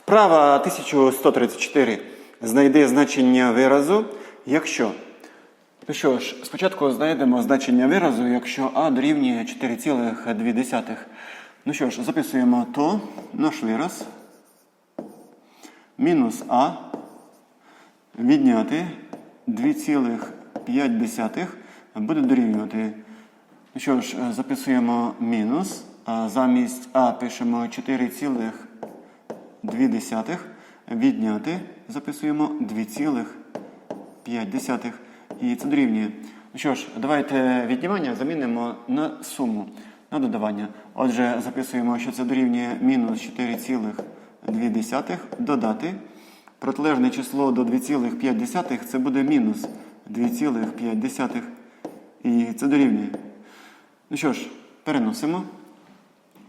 Вправа 1134. Знайди значення виразу, якщо. Ну що ж, спочатку знайдемо значення виразу, якщо а дорівнює 4,2. Ну що ж, записуємо то, наш вираз. Мінус а відняти 2,5 буде дорівнювати. Ну що ж, записуємо мінус, а замість а пишемо 4,2 відняти, записуємо 2,5. І це дорівнює. Ну що ж, давайте віднімання замінимо на суму, на додавання. Отже, записуємо, що це дорівнює мінус 4,2 додати. Протилежне число до 2,5 це буде мінус 2,5. І це дорівнює. Ну що ж, переносимо.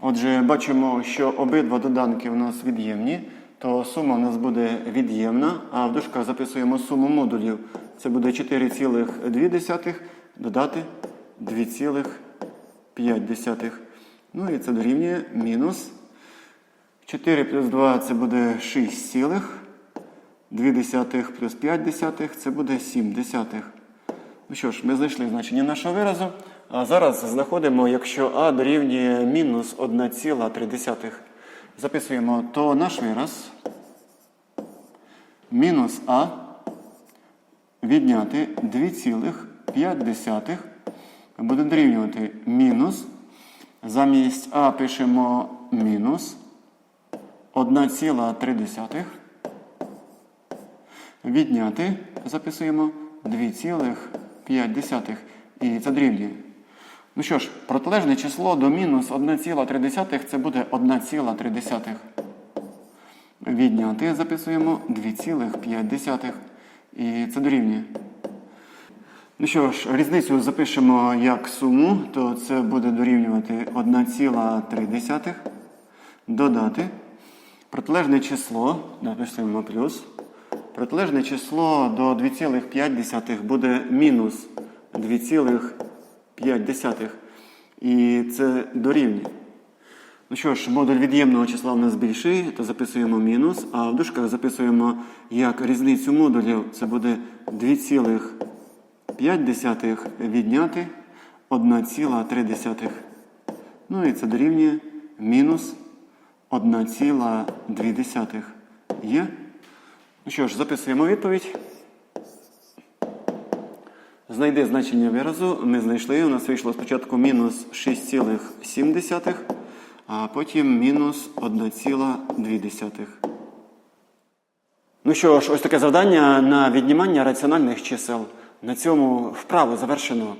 Отже, бачимо, що обидва доданки у нас від'ємні, то сума у нас буде від'ємна, а в дужках записуємо суму модулів. Це буде 4,2 додати 2,5. Ну і це дорівнює мінус 4 плюс 2 це буде 6 цілих. 2 десятих плюс 5 десятих це буде 7 десятих. Ну що ж, ми знайшли значення нашого виразу. А зараз знаходимо, якщо а дорівнює мінус 1,3. Записуємо, то наш вираз мінус а відняти 2,5 буде дорівнювати мінус. Замість а пишемо мінус 1,3. Відняти записуємо 2,5. І це дорівнює. Ну що ж, протилежне число до мінус 1,3 це буде 1,3. Відняти записуємо 2,5. І це дорівнює. Ну що ж, різницю запишемо як суму, то це буде дорівнювати 1,3. Додати. Протилежне число, напишемо плюс. Протилежне число до 2,5 буде мінус 2,5. І це дорівнює. Ну що ж, модуль від'ємного числа у нас більший, то записуємо мінус, а в дужках записуємо як різницю модулів. Це буде 2,5 відняти 1,3. Ну і це дорівнює мінус 1,2. Є? Ну що ж, записуємо відповідь. Знайди значення виразу. Ми знайшли. У нас вийшло спочатку мінус 6,7, а потім мінус 1,2. Ну що ж, ось таке завдання на віднімання раціональних чисел. На цьому вправо завершено.